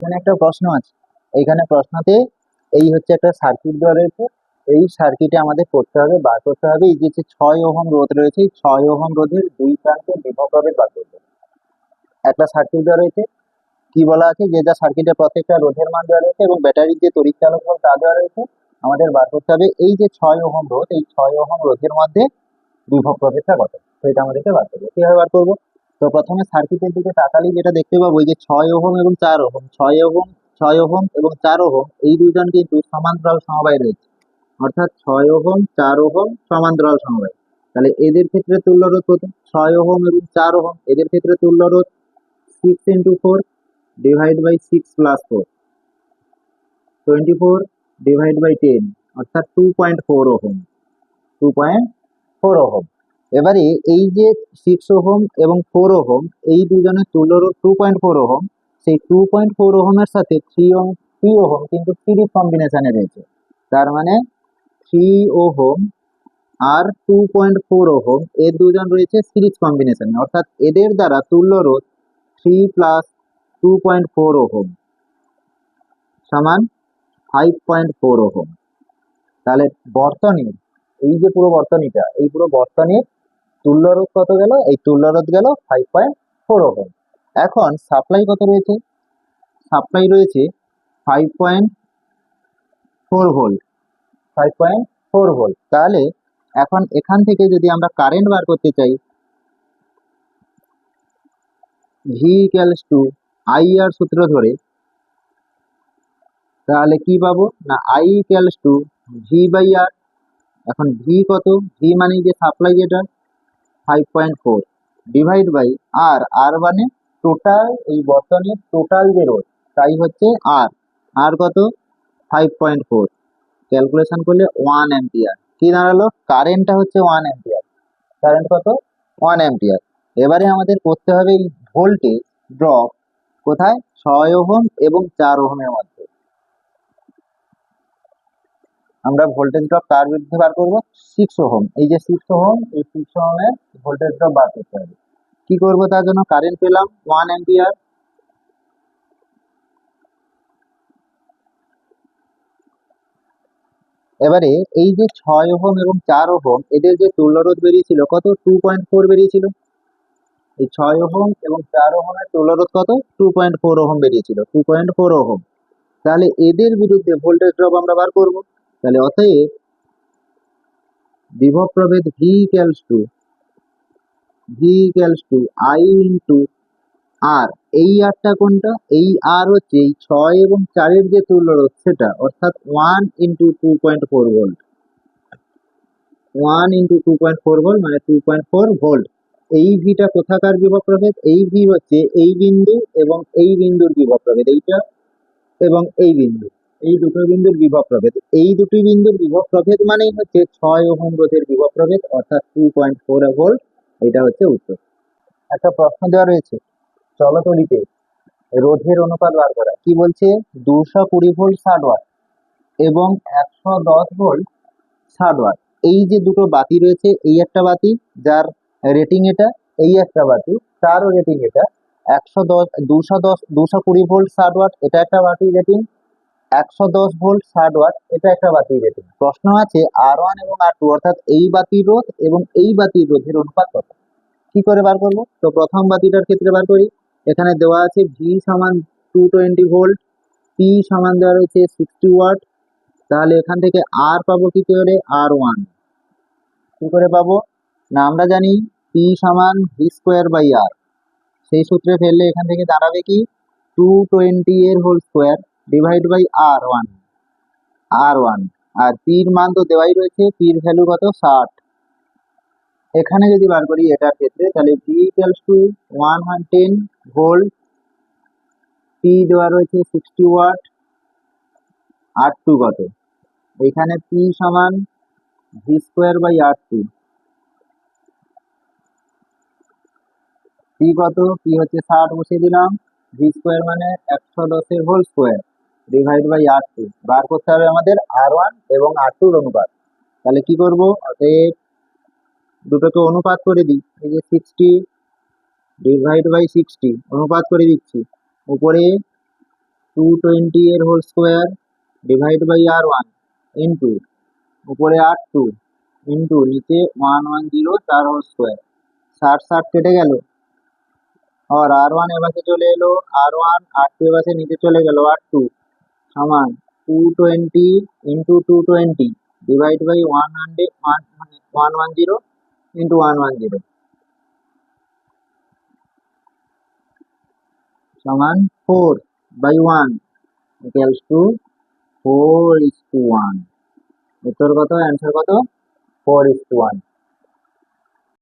এখানে একটা প্রশ্ন আছে। এইখানে প্রশ্নতে এই হচ্ছে একটা সার্কিট দেওয়া রয়েছে। এই সার্কিটে আমাদের করতে হবে, বার করতে হবে। এই যে ছয় ওহম রোধ রয়েছে ছয় ওহম রোধের দুই প্রান্তে বিভব প্রভেদ বার করতে। একটা সার্কিট দেওয়া রয়েছে, কি বলা আছে? যে যা সার্কিটের প্রত্যেকটা রোধের মান দেওয়া রয়েছে এবং ব্যাটারির যে তড়িৎ চালক বল তা দেওয়া রয়েছে, আমাদের বার করতে হবে। এই যে ছয় ওহম রোধ, এই ছয় ওহম রোধের মধ্যে বিভব প্রভেদটা কত এটা আমাদেরকে বার করব কীভাবে বার করব? তো প্রথমে সার্কিটের দিকে তাকালেই যেটা দেখতে পাবো যে ছয় ওহম এবং চার ওহম। ছয় ওহম ছয় ওহম এবং চার ওহম, এই দুজন কিন্তু সমান্তরাল সমবায় রয়েছে। অর্থাৎ ছয় ওহম, চার ওহম সমান্তরাল সমবায়। তাহলে এদের ক্ষেত্রে তুল্য রোধ কত? ছয় ওহম এবং চার ওহম। এদের ক্ষেত্রে তুল্য রোধ six into four divide by six plus four twenty four divide by ten অর্থাৎ two point four ohm. Two point four ohm. এবারে এই যে সিক্স ওহম এবং ফোর ওহম, এই দুজনের রোধ টু পয়েন্ট ফোর ওহম, সেই টু পয়েন্ট ফোর ওহমের সাথে থ্রি ওহম থ্রি ওহম কিন্তু সিরিজ কম্বিনেশনে রয়েছে। তার মানে থ্রি ওহম আর টু পয়েন্ট ফোর ওহম, এর দুজন রয়েছে সিরিজ কম্বিনেশনে অর্থাৎ এদের দ্বারা তুল্য রোধ three plus two point four ohm সমান ফাইভ পয়েন্ট ফোর ওহম। তাহলে বর্তনীর, এই যে পুরো বর্তনীটা, এই পুরো বর্তনীর তুল্য রোধ কত গেল? এই তুল্য রোধ গেল ফাইভ পয়েন্ট ফোর ওহম এখন সাপ্লাই কত রয়েছে? সাপ্লাই রয়েছে five point four volt five point four volt তাহলে এখন এখান থেকে যদি আমরা কারেন্ট বার করতে চাই V equals to I R সূত্র ধরে, তাহলে কি পাবো? না I equals to V by R এখন ভি কত? ভি মানে যে সাপ্লাই যেটা five point four divide by R R মানে টোটাল এই বর্তনের টোটাল যে রোধ, তাই হচ্ছে আর আর কত? ফাইভ পয়েন্ট ফোর ক্যালকুলেশন করলে ওয়ান অ্যাম্পিয়ার কি দাঁড়াল? কারেন্টটা হচ্ছে ওয়ান অ্যাম্পিয়ার কারেন্ট কত? ওয়ান অ্যাম্পিয়ার এবারে আমাদের করতে হবে এই ভোল্টেজ ড্রপ কোথায়? ছয় ওহম এবং চার ওহমের মধ্যে। আমরা ভোল্টেজ ড্রপ কার বিরুদ্ধে বার করব সিক্স ওহম এই যে সিক্স ওহম এই সিক্স ওহমের ভোল্টেজ ড্রপ বার করতে হবে। কি করব তার জন্য? কারেন্ট পেলাম ওয়ান অ্যাম্পিয়ার এবারে এই যে ছয় ওহম এবং চার ওহম এদের যে তুল্যরোধ বেরিয়েছিল কত? টু পয়েন্ট ফোর বেরিয়েছিল। এই ছয় ওহম এবং চার ওহমের তুল্যরোধ কত? টু পয়েন্ট ফোর ওহম বেরিয়েছিল। টু পয়েন্ট ফোর ওহম তাহলে এদের বিরুদ্ধে ভোল্টেজ ড্রপ আমরা বার করব। তাহলে অতএব বিভব প্রভেদ V equals to V equals to I into R এই আরটা কোনটা? এই আর হচ্ছে এই ছয় এবং চারের যে তুল্যরোধ সেটা, অর্থাৎ one into two point four volt one into two point four volt মানে টু পয়েন্ট ফোর ভোল্ট এই ভিটা কোথাকার বিভব প্রভেদ এই ভি হচ্ছে এই বিন্দু এবং এই বিন্দুর বিভব প্রভেদ এইটা এবং এই বিন্দু। এই দুটো বিন্দুর বিভব প্রভেদ। এই দুটি বিন্দুর বিভব প্রভেদ মানেই হচ্ছে ছয় ওহম রোধের বিভব প্রভেদ, অর্থাৎ টু পয়েন্ট ফোর ভোল্ট এটা হচ্ছে উত্তর। একটা প্রশ্ন দেওয়া রয়েছে, চলতলিতে রোধের অনুপাত বার করা, কি বলছে? দুশো কুড়ি ভোল্ট ষাট ওয়াট এবং একশো দশ ভোল্ট ষাট ওয়াট এই যে দুটো বাতি রয়েছে, এই একটা বাতি যার রেটিং এটা, এই একটা বাতি তারও রেটিং এটা। একশো দশ, দুশো দশ, দুশো কুড়ি ভোল্ট ষাট ওয়াট এটা একটা বাতি রেটিং একশো দশ ভোল্ট ষাট ওয়াট, এটা একটা বাতি রেটিং প্রশ্ন আছে আর ওয়ান এবং আর টু অর্থাৎ এই বাতির রোধ এবং এই বাতির রোধের অনুপাত কত? কি করে বার করব? তো প্রথম বাতিটার ক্ষেত্রে বার করি। এখানে দেওয়া আছে ভি সমান টু টোয়েন্টি ভোল্ট পি সমান দেওয়া রয়েছে সিক্সটি ওয়াট। তাহলে এখান থেকে আর পাবো কি করে? আর ওয়ান কি করে পাবো? না, আমরা জানি পি সমান ভি স্কোয়ার বাই আর সেই সূত্রে ফেললে এখান থেকে দাঁড়াবে কি? টু টোয়েন্টি এর whole square divide by R one R one আর পির মান তো দেওয়াই রয়েছে পির ভ্যালু কত? ষাট। এখানে যদি বার করি এটার ক্ষেত্রে, তাহলে ভি ইকুয়ালস টু ওয়ান হান টেন ভোল্ট পি দেওয়া রয়েছে সিক্সটি ওয়াট আর টু কত? এখানে পি সমান V square by R two P কত? পি হচ্ছে ষাট বসিয়ে দিলাম। ভি স্কোয়ার মানে একশো দশের whole square divide by R two বার করতে হবে আমাদের আর ওয়ান এবং আর টুর অনুপাত। তাহলে কি করব? অতএব দুটোকে অনুপাত করে দিই। এই যে সিক্সটি ডিভাইড বাই সিক্সটি অনুপাত করে দিচ্ছি। উপরে টু টোয়েন্টি এর whole square divide by R one into উপরে আর টু ইন্টু নিচে ওয়ান ওয়ান জিরো তার হোল স্কোয়ার ষাট ষাট কেটে গেল। আর আর ওয়ান এবারে চলে এলো আর ওয়ান আর টু এবারে নিচে চলে গেল আর টু সমান two twenty into two twenty divide by one hundred one one one zero into one one zero সমান four by one equals to four is two one উত্তর কত? অ্যান্সার কত? Four is two one